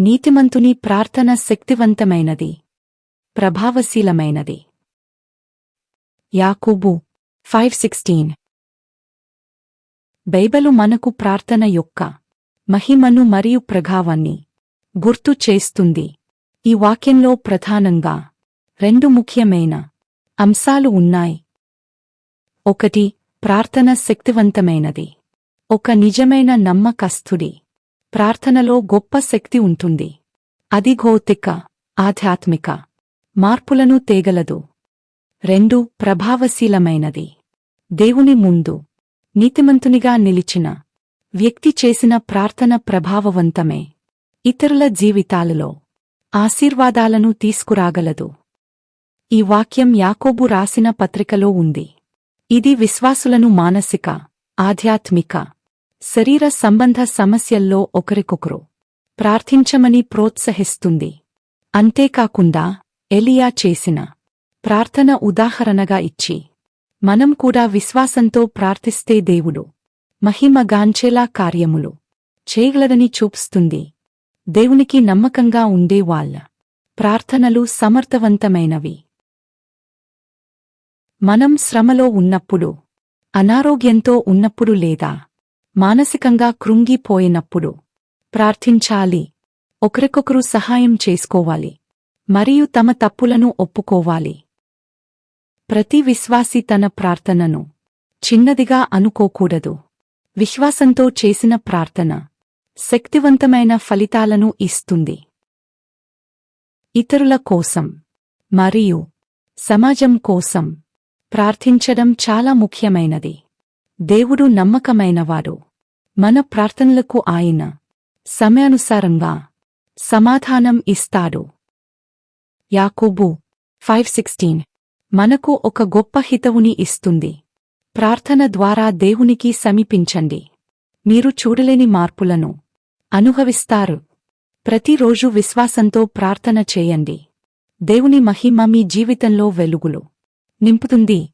నీతిమంతుని ప్రార్థన శక్తివంతమైనది. ప్రభావశీలమైనది. యాకూబు ఫైవ్ సిక్స్టీన్. బైబలు మనకు ప్రార్థన యొక్క మహిమను మరియు ప్రభావాన్ని గుర్తు చేస్తుంది. ఈ వాక్యంలో ప్రధానంగా రెండు ముఖ్యమైన అంశాలు ఉన్నాయి. ఒకటి ప్రార్థన శక్తివంతమైనది. ఒక నిజమైన నమ్మకస్తుడి. ప్రార్థనలో గొప్ప శక్తి ఉంటుంది. అది భౌతిక ఆధ్యాత్మిక. మార్పులను తేగలదు. రెండు ప్రభావశీలమైనది. దేవుని ముందు నీతిమంతునిగా నిలిచిన వ్యక్తి చేసిన ప్రార్థన ప్రభావవంతమే. ఇతరుల జీవితాలలో ఆశీర్వాదాలను తీసుకురాగలదు. ఈ వాక్యం యాకోబు రాసిన పత్రికలో ఉంది. ఇది విశ్వాసులను మానసిక ఆధ్యాత్మిక శరీర సంబంధ సమస్యల్లో ఒకరికొకరు ప్రార్థించమని ప్రోత్సహిస్తుంది. అంతేకాకుండా ఎలియా చేసిన ప్రార్థన ఉదాహరణగా ఇచ్చి మనం కూడా విశ్వాసంతో ప్రార్థిస్తే దేవుడు మహిమగాంచేలా కార్యములు చేయగలదని చూపిస్తుంది. దేవునికి నమ్మకంగా ఉండేవాళ్ళ ప్రార్థనలు సమర్థవంతమైనవి. మనం శ్రమలో ఉన్నప్పుడు అనారోగ్యంతో ఉన్నప్పుడు లేదా మానసికంగా కృంగిపోయినప్పుడు ప్రార్థించాలి. ఒకరికొకరు సహాయం చేసుకోవాలి. మరియు తమ తప్పులను ఒప్పుకోవాలి. ప్రతి విశ్వాసి తన ప్రార్థనను చిన్నదిగా అనుకోకూడదు. విశ్వాసంతో చేసిన ప్రార్థన శక్తివంతమైన ఫలితాలను ఇస్తుంది. ఇతరుల కోసం మరియు సమాజం కోసం ప్రార్థించడం చాలా ముఖ్యమైనది. దేవుడు నమ్మకమైనవాడు. మన ప్రార్థనలకు ఆయన సమయానుసారంగా సమాధానం ఇస్తాడు. యాకూబు ఫైవ్ సిక్స్టీన్. మనకు ఒక గొప్ప హితవుని ఇస్తుంది. ప్రార్థన ద్వారా దేవునికి సమీపించండి. మీరు చూడలేని మార్పులను అనుభవిస్తారు. ప్రతిరోజు విశ్వాసంతో ప్రార్థన చేయండి. దేవుని మహిమ మీ జీవితంలో వెలుగులు నింపుతుంది.